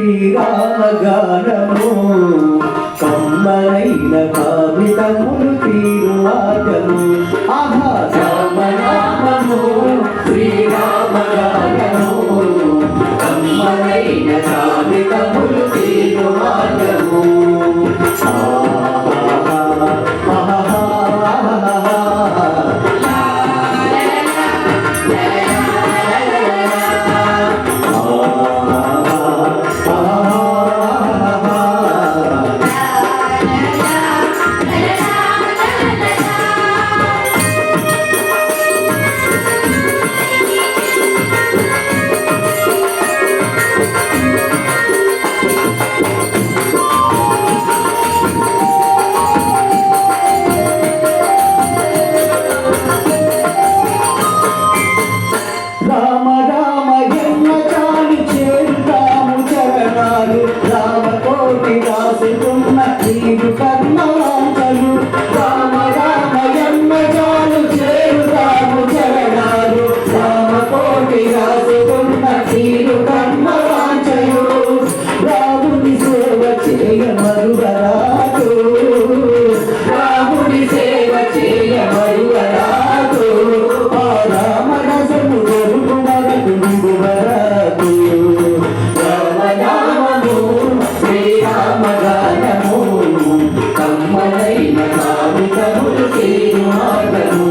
శ్రీరామగానము కమ్మలైన కావితములు తీరు ఆభాస శ్రీరామగానము కమ్మలైన కావితములు తీరు మార్గము